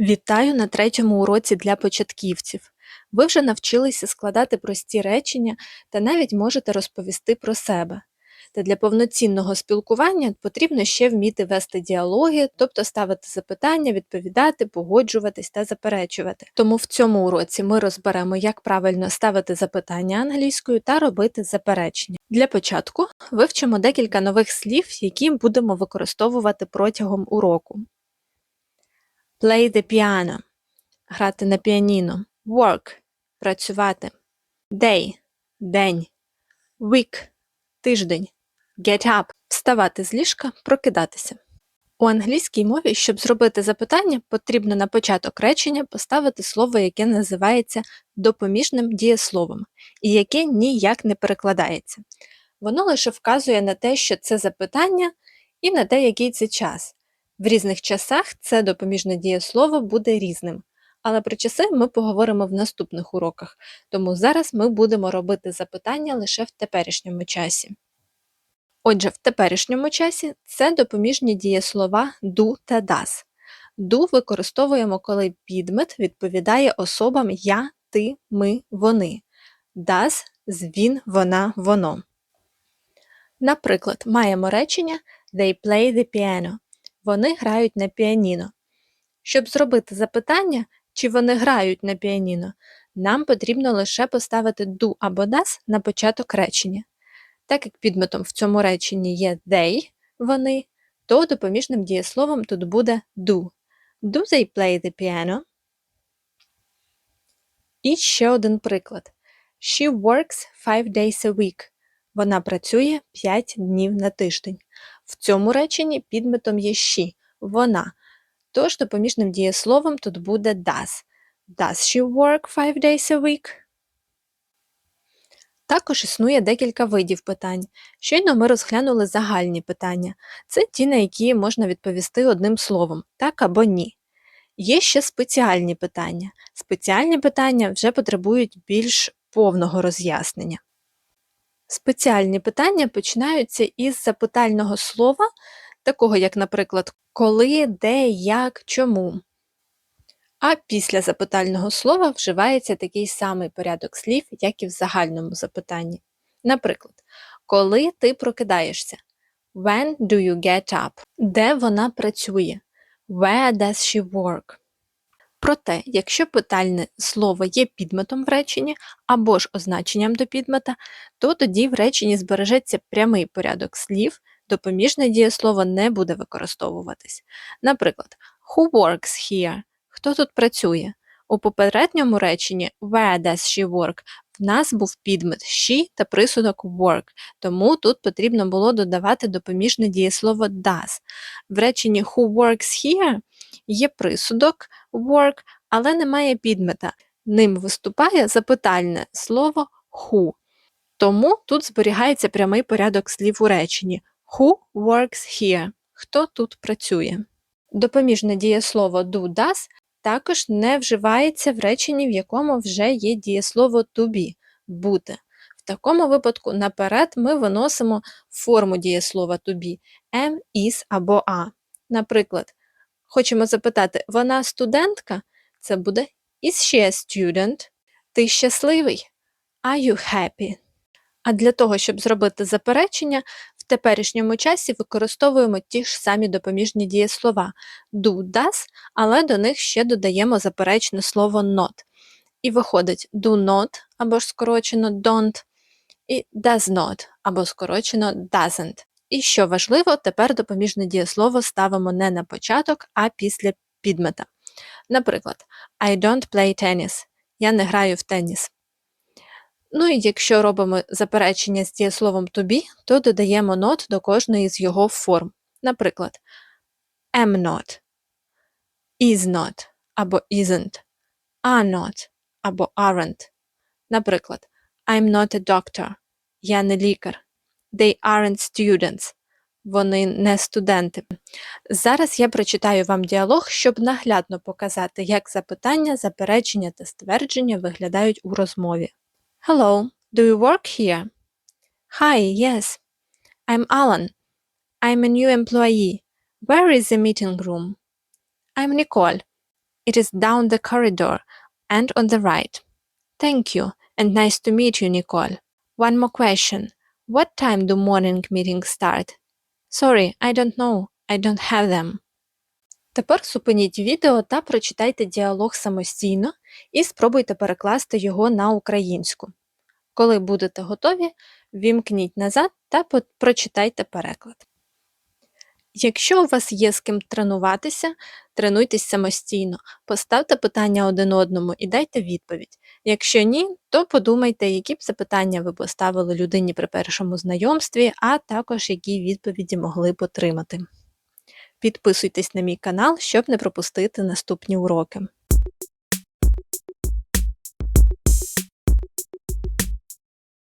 Вітаю на третьому уроці для початківців. Ви вже навчилися складати прості речення та навіть можете розповісти про себе. Та для повноцінного спілкування потрібно ще вміти вести діалоги, тобто ставити запитання, відповідати, погоджуватись та заперечувати. Тому в цьому уроці ми розберемо, як правильно ставити запитання англійською та робити заперечення. Для початку вивчимо декілька нових слів, які будемо використовувати протягом уроку. Play the piano – грати на піаніно. Work – працювати. Day – день. Week – тиждень. Get up – вставати з ліжка, прокидатися. У англійській мові, щоб зробити запитання, потрібно на початок речення поставити слово, яке називається допоміжним дієсловом, і яке ніяк не перекладається. Воно лише вказує на те, що це запитання, і на те, який це час. В різних часах це допоміжне дієслово буде різним. Але про часи ми поговоримо в наступних уроках, тому зараз ми будемо робити запитання лише в теперішньому часі. Отже, в теперішньому часі це допоміжні дієслова do та das. Do використовуємо, коли підмет відповідає особам я, ти, ми, вони. Das з він, вона, воно. Наприклад, маємо речення They play the piano. Вони грають на піаніно. Щоб зробити запитання, чи вони грають на піаніно, нам потрібно лише поставити do або das на початок речення. Так як підметом в цьому реченні є they, вони, то допоміжним дієсловом тут буде do. Do they play the piano? І ще один приклад. She works five days a week. Вона працює 5 днів на тиждень. В цьому реченні підметом є she, вона. Тож допоміжним дієсловом тут буде does. Does she work five days a week? Також існує декілька видів питань. Щойно ми розглянули загальні питання. Це ті, на які можна відповісти одним словом так або ні. Є ще спеціальні питання. Спеціальні питання вже потребують більш повного роз'яснення. Спеціальні питання починаються із запитального слова, такого як, наприклад, коли, де, як, чому. А після запитального слова вживається такий самий порядок слів, як і в загальному запитанні. Наприклад, коли ти прокидаєшся? When do you get up? Де вона працює? Where does she work? Проте, якщо питальне слово є підметом в реченні або ж означенням до підмета, то тоді в реченні збережеться прямий порядок слів, допоміжне дієслово не буде використовуватись. Наприклад, Who works here? Хто тут працює? У попередньому реченні Where does she work? В нас був підмет she та присудок work, тому тут потрібно було додавати допоміжне дієслово does. В реченні Who works here є присудок work, але немає підмета. Ним виступає запитальне слово who. Тому тут зберігається прямий порядок слів у реченні Who works here? Хто тут працює? Допоміжне дієслово do does також не вживається в реченні, в якому вже є дієслово to be бути. В такому випадку наперед ми виносимо форму дієслова to be am, is або a. Наприклад, хочемо запитати, вона студентка? Це буде Is she a student? Ти щасливий? Are you happy? А для того, щоб зробити заперечення, в теперішньому часі використовуємо ті ж самі допоміжні дієслова do, does, але до них ще додаємо заперечне слово not. І виходить do not або ж скорочено don't, і does not або скорочено doesn't. І що важливо, тепер допоміжне дієслово ставимо не на початок, а після підмета. Наприклад, I don't play tennis. Я не граю в теніс. Ну і якщо робимо заперечення з дієсловом to be, то додаємо not до кожної з його форм. Наприклад, am not, is not або isn't, are not або aren't. Наприклад, I'm not a doctor. Я не лікар. They aren't students. Вони не студенти. Зараз я прочитаю вам діалог, щоб наглядно показати, як запитання, заперечення та ствердження виглядають у розмові. Hello, do you work here? Hi, yes. I'm Alan. I'm a new employee. Where is the meeting room? I'm Nicole. It is down the corridor and on the right. Thank you and nice to meet you, Nicole. One more question. What time do morning meetings start? Sorry, I don't know. I don't have them. Тепер зупиніть відео та прочитайте діалог самостійно і спробуйте перекласти його на українську. Коли будете готові, вімкніть назад та прочитайте переклад. Якщо у вас є з ким тренуватися, тренуйтесь самостійно, поставте питання один одному і дайте відповідь. Якщо ні, то подумайте, які б запитання ви поставили людині при першому знайомстві, а також які відповіді могли б отримати. Підписуйтесь на мій канал, щоб не пропустити наступні уроки.